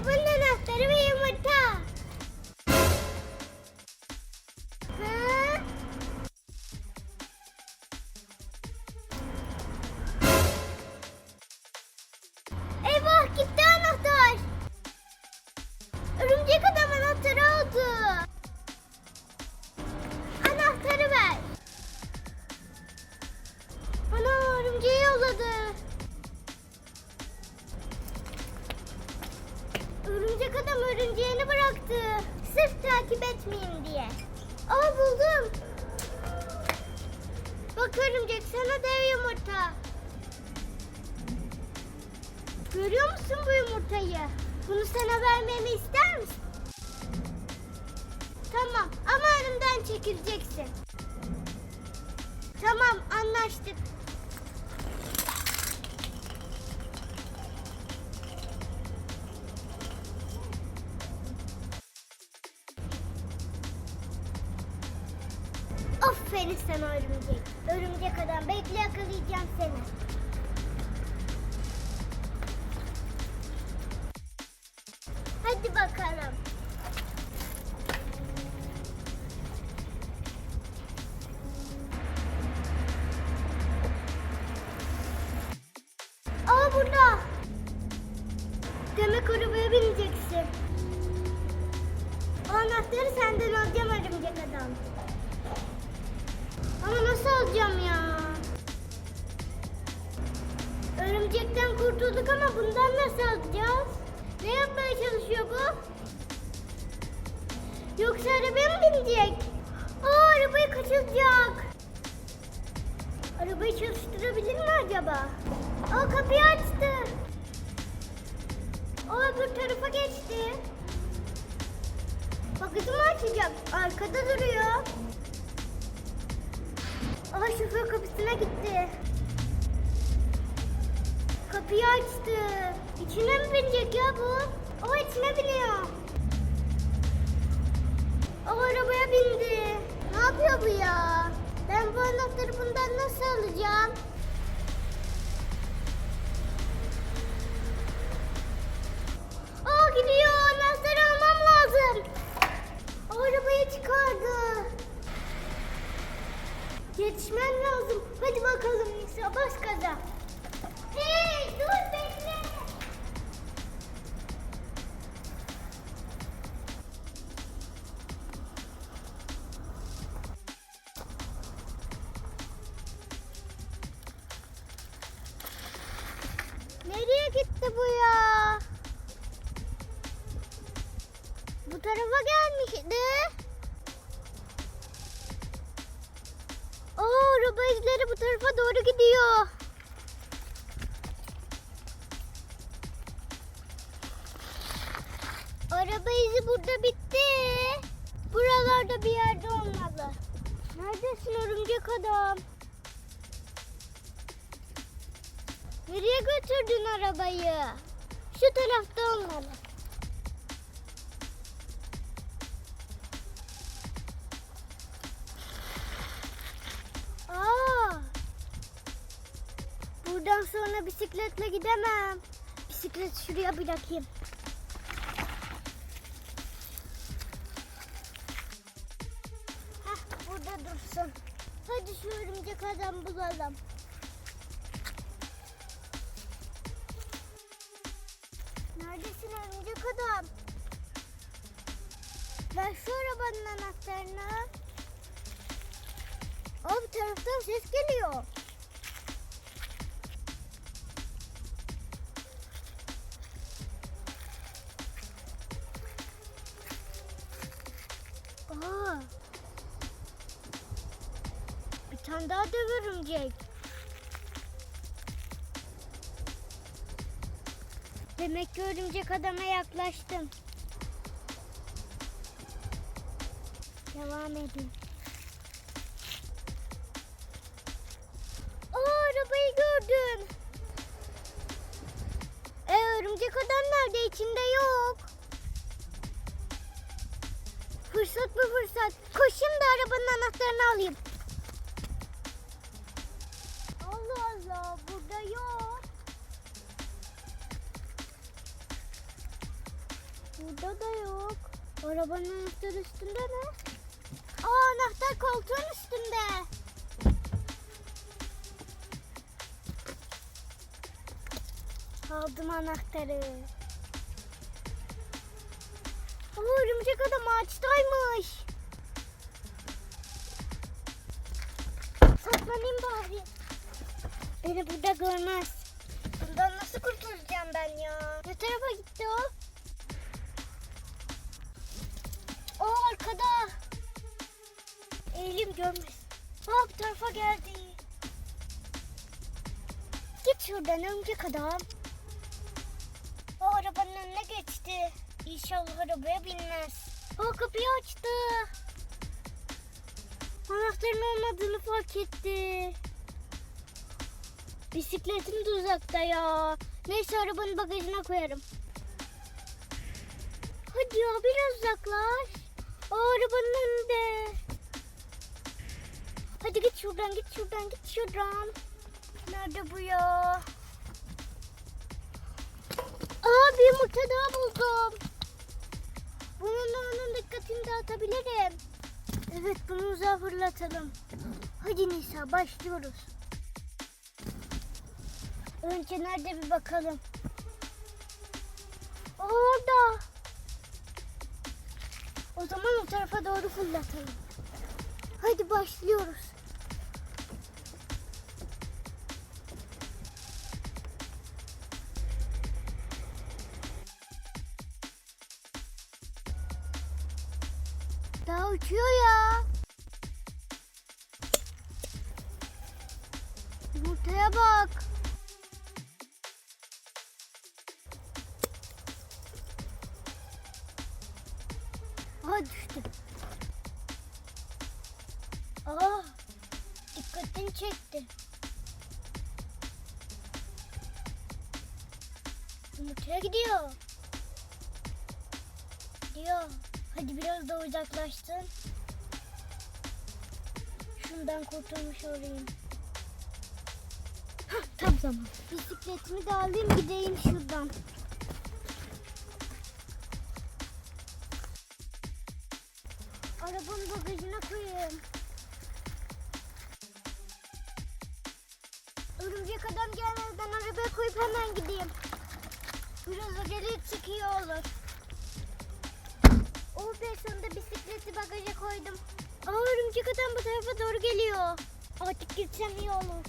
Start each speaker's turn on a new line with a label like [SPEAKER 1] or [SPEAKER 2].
[SPEAKER 1] Arabanın anahtarı ve yumurta. Adam örümceğini bıraktı. Sırf takip etmeyeyim diye. Aa buldum. Bak örümcek sana dev yumurta. Görüyor musun bu yumurtayı? Bunu sana vermemi ister misin? Tamam ama önümden çekileceksin. Tamam anlaştık. Aferin sana örümcek. Örümcek adam bekle yakalayacağım seni. Hadi bakalım. Aa burada. Demek arabaya bineceksin. O anahtarı senden alacağım örümcek adam. Ama nasıl alacağım ya? Örümcekten kurtulduk ama bundan nasıl alacağız? Ne yapmaya çalışıyor bu? Yoksa arabaya mı binecek? Aa arabayı kaçıracak. Arabayı çalıştırabilir mi acaba? Aa kapıyı açtı. O öbür tarafa geçti. Bagajı mı açacak? Arkada duruyor. Aa şoför kapısına gitti. Kapıyı açtı. İçine mi binecek ya bu? O içine biniyor. O arabaya bindi. Ne yapıyor bu ya? Ben bu anahtarı bundan nasıl alacağım? Bu ya? Bu tarafa gelmişti. Aa, araba izleri bu tarafa doğru gidiyor. Araba izi burada bitti. Buralarda bir yerde olmalı. Neredesin örümcek adam? Nereye götürdün arabayı? Şu tarafta olmalı. Aa! Buradan sonra bisikletle gidemem. Bisikleti şuraya bırakayım. Heh, burada dursun. Hadi şu örümcek adam bulalım. Ver şu arabanın anahtarını. Aa bu taraftan ses geliyor. Aa. Bir tane daha dev örümcek. Demek ki örümcek adama yaklaştım. Devam edin. Aa arabayı gördüm. E örümcek adam nerede? İçinde yok. Fırsat bu fırsat. Koşayım da arabanın anahtarını alayım. Allah Allah burada yok. Burada da yok. Arabanın anahtarı üstünde mi? Aa anahtar koltuğun üstünde. Aldım anahtarı. Aa örümcek adam ağaçtaymış. Saklanayım bari. Beni burada görmez. Bundan nasıl kurtulacağım ben ya? Ne tarafa gitti o? Görmez. Aa bu tarafa geldi. Git şuradan örümcek adam. O arabanın önüne geçti. İnşallah arabaya binmez. O kapıyı açtı. Anahtarın olmadığını fark etti. Bisikletim de uzakta ya. Neyse arabanın bagajına koyarım. Hadi ya biraz uzaklaş. O arabanın önünde. Hadi git şuradan git şuradan git şuradan. Nerede bu ya? Aa bir yumurta daha buldum. Bununla onun dikkatini dağıtabilirim. Evet bunu uzağa fırlatalım. Hadi Nisa başlıyoruz. Önce nerede bir bakalım. Orada. O zaman o tarafa doğru fırlatalım. Hadi başlıyoruz. Daha uçuyor ya. Yumurtaya bak. Aa düştü. Aa dikkatini çekti. Yumurtaya gidiyor. Gidiyor. Hadi biraz da uzaklaşsın. Şundan kurtulmuş olayım. Hah, tam zaman. Bisikletimi de alayım gideyim şuradan. Arabanın bagajına koyayım. Örümcek adam gelmeden arabaya koyup hemen gideyim. Biraz acele iyi olur. Oh be bisikleti bagaja koydum. Aa örümcek adam bu tarafa doğru geliyor. Artık gitsem iyi olur.